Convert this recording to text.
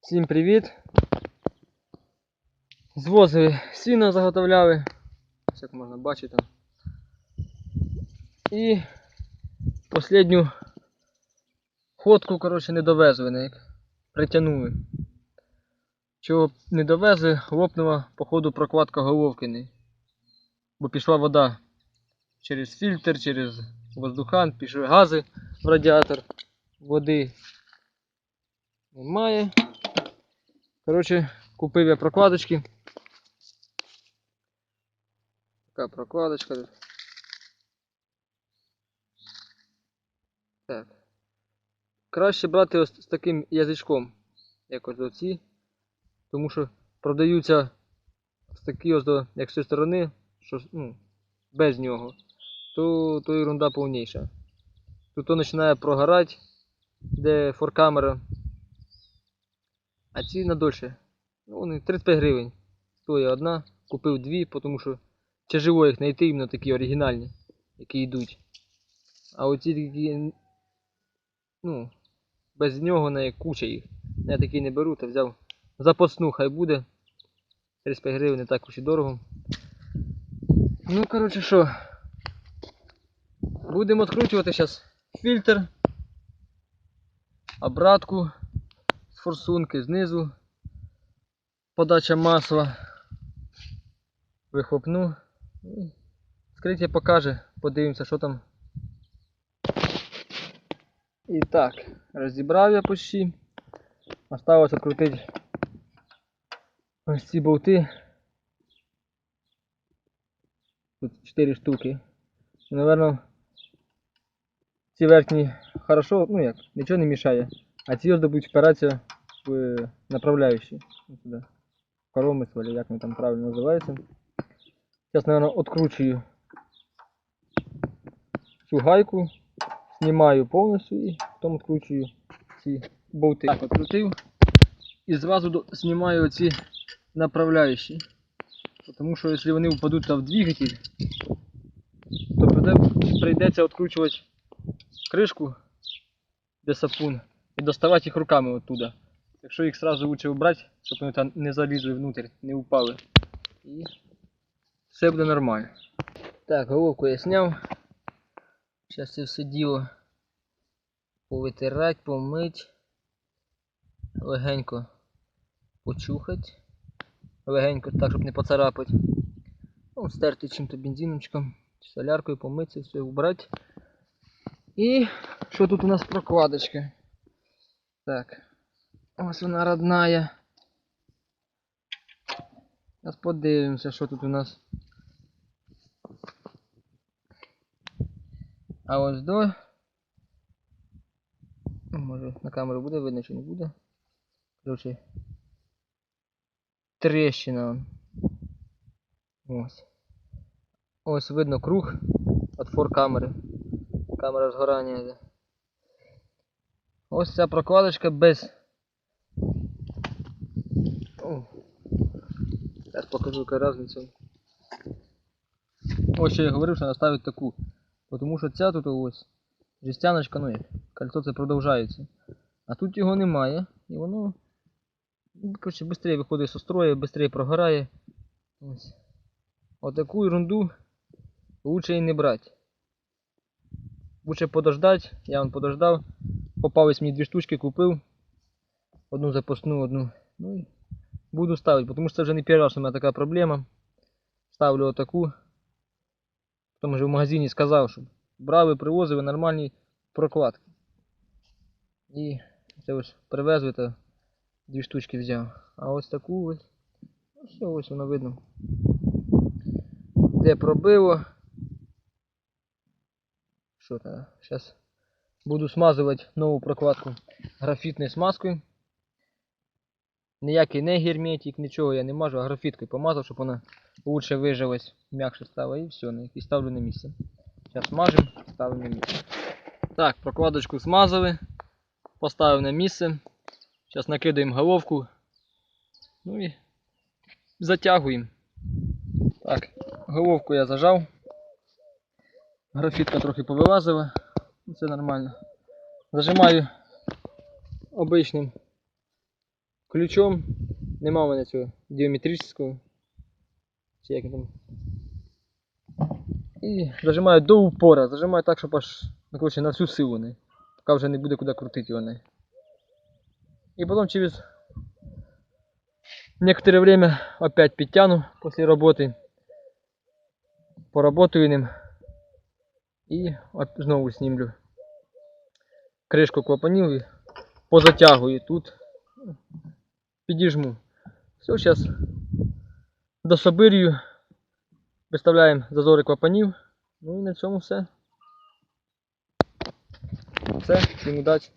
Всім привіт! Звозили сіно заготовляли, як можна бачити. І останню ходку, коротше, не довезли, не притягнули. Чого не довезли, лопнула, походу, прокладка головкини. Бо пішла вода через фільтр, через воздухан, пішли гази в радіатор, води немає. Коротше, купив я прокладочки. Така прокладочка. Так. Краще брати ось з таким язичком, як ось оці. Тому що продаються ось такі ось, до- як з цієї сторони, що ну, без нього, то, то ерунда повніша. Тут починає прогорати, де форкамера. А ці надольше. Ну, вони 35 гривень. Стоїть одна, купив дві, тому що тяжело їх знайти іменно такі оригінальні, які йдуть. А оці такі, ну, без нього не куча їх. Я такі не беру, та взяв запасну, хай буде. 35 гривень не так уж і дорого. Ну, коротше, що. Будемо відкручувати зараз фільтр, обратку форсунки знизу. Подача масла. Вихлопну. Скриття покаже, подивимося, що там. І так, розібрав я почти. Осталось відкрутити ось ці болти. Тут 4 штуки. Наверно, ці верхні хорошо, ну як, нічого не мішає. А ці ось будуть впиратися в направляючі. Ось Сюди. Коромисл, или як вони там правильно називаються. Зараз, наверное, откручую цю гайку, знімаю повністю і потім відкручую ці болти. Так, відкрутив. І зразу знімаю ці направляючі. Тому що якщо вони впадуть в двигатель, то прийде- прийдеться відкручувати кришку, де сапун, і доставати їх руками оттуда. Якщо їх сразу лучше убрати, щоб вони там не залізли внутрь, не упали. І все буде нормально. Так, головку я зняв. Зараз це все діло повитирати, помить, легенько почухати. Легенько так, щоб не поцарапати. Ну, стерти чим-то бензиночком, соляркою помитися, все убрати. І що тут у нас прокладочка? Так. Ось вона родная. Зараз подивимося, що тут у нас. А ось до. Може на камеру буде видно чи не буде. Короче. Трещина. Ось. Ось видно круг від фор-камери. Камера згорання. Ось ця прокладочка без. Зараз покажу яка різниця. Ось що я говорив, що наставити таку. Тому що ця тут ось жестяночка, ну як, кольцо це продовжається. А тут його немає. І воно ну, коротше, швидше виходить зі строю, швидше прогорає. Ось. Отаку ерунду лучше і не брати. Лучше подождать, я вон подождав. Попались мені дві штучки, купив. Одну запасну, одну. Ну і буду ставити, тому що це вже не перший раз у мене така проблема. Ставлю отаку. Потім вже в магазині сказав, щоб брали, привозили нормальні прокладки. І це ось привезли та дві штучки взяв. А ось таку ось. Ну все, ось воно видно. Де пробило. Що там? Зараз буду смазувати нову прокладку графітною смазкою. Ніякий не герметик, нічого я не мажу, а графіткою помазав, щоб вона лучше вижилась, м'якше стала і все, і ставлю на місце. Зараз смажемо, ставимо на місце. Так, прокладочку смазали, поставив на місце. Зараз накидаємо головку. Ну і затягуємо. Так, головку я зажав. Графітка трохи повилазила. Це нормально. Зажимаю обичним ключом. Нема у мене цього діометричного. Чи як там. І зажимаю до упора, зажимаю так, щоб аж ну, коротше, на всю силу не. Поки вже не буде куди крутити його. Не. І потім через некоторое время опять підтягну після роботи. Поработаю ним. І знову знімлю кришку клапанів і позатягую тут. Підіжму. Все, зараз дособирюю. Виставляємо зазори клапанів. Ну і на цьому все. Все, всім удачі.